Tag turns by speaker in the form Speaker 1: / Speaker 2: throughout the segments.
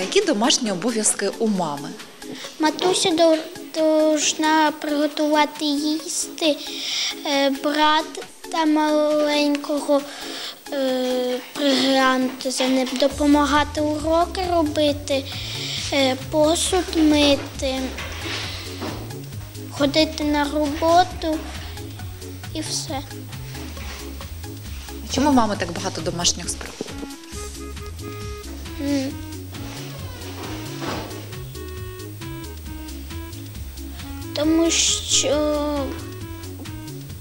Speaker 1: Які домашні обов'язки у мами?
Speaker 2: Матуся должна приготувати їсти, е, брата маленького е, приглянути за ним, допомагати уроки робити, е, посуд мити, ходити на роботу і все.
Speaker 1: Чому у мами так багато домашніх справ?
Speaker 2: Тому що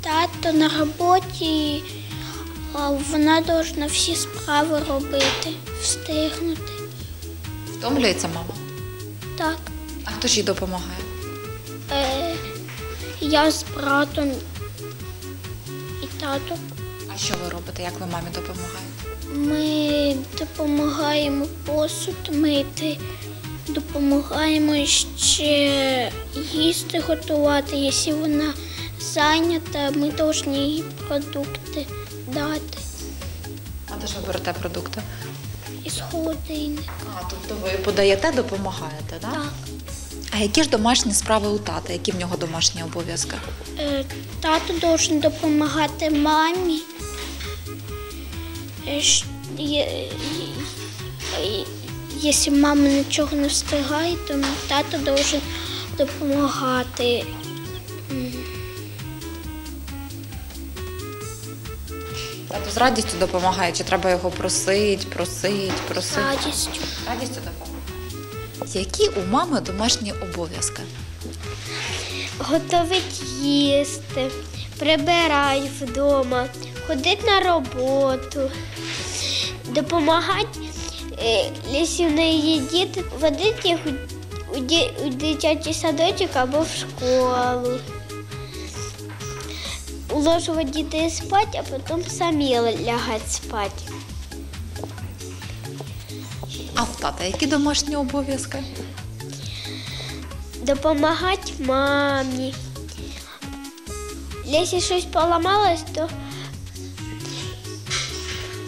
Speaker 2: тато на роботі, а вона повинна всі справи робити, встигнути.
Speaker 1: Втомлюється мама.
Speaker 2: Так.
Speaker 1: А хто ж їй допомагає?
Speaker 2: Е, я з братом і татом.
Speaker 1: А що ви робите? Як ви мамі допомагаєте?
Speaker 2: Ми допомагаємо посуд мити, допомагаємо ще їсти готувати. Якщо вона зайнята, ми повинні їй продукти дати
Speaker 1: А де ж ви берете продукти?
Speaker 2: із холодильника.
Speaker 1: А, тобто ви подаєте, допомагаєте, так?
Speaker 2: Так.
Speaker 1: А які ж домашні справи у тата? Які в нього домашні обов'язки?
Speaker 2: Е, Тато повинен допомагати мамі. Е, Якщо мама нічого не встигає, то тато повинен допомагати.
Speaker 1: Тато з радістю допомагає, чи треба його просить, просить,
Speaker 2: З радістю.
Speaker 1: Радістю допомагає. Які у мами домашні обов'язки?
Speaker 2: Готовить їсти, прибирати вдома, ходити на роботу, допомагати, е, якщо в неї є діти, водити їх у дитячий садочок або в школу. Уложувати дітей спати, а потім самі лягати спати.
Speaker 1: А в тата які домашні обов'язки?
Speaker 2: допомагати мамі. Якщо щось поламалось, то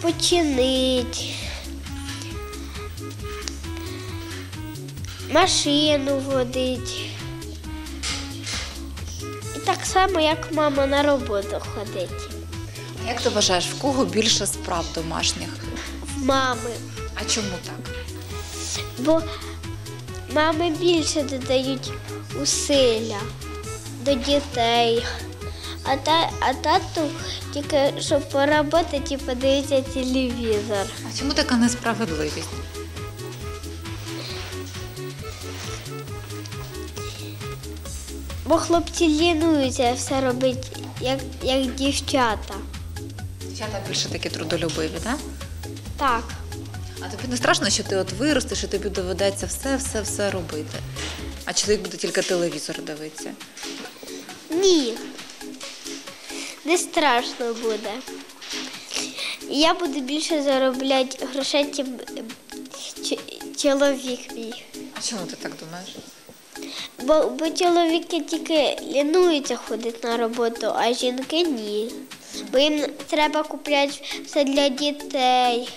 Speaker 2: починити. Машину водити. І так само, як мама на роботу ходить.
Speaker 1: Як ти вважаєш, в кого більше справ домашніх?
Speaker 2: В мами.
Speaker 1: А чому так?
Speaker 2: Бо мами більше додають усилля до дітей. А, та, а тату тільки щоб поработати і подивитися телевізор.
Speaker 1: А чому така несправедливість?
Speaker 2: Бо хлопці лінуються все робити, як, як дівчата.
Speaker 1: Дівчата більше такі трудолюбиві, так?
Speaker 2: Так.
Speaker 1: А тобі не страшно, що ти от виростеш і тобі доведеться все, все, все робити. А чоловік буде тільки телевізор дивитися.
Speaker 2: Ні. Не страшно буде. Я буду більше заробляти грошей, ч- чоловік мій.
Speaker 1: А чому ти так думаєш?
Speaker 2: Бо, бо чоловіки тільки лінуються ходити на роботу, а жінки ні. Бо їм треба купляти все для дітей.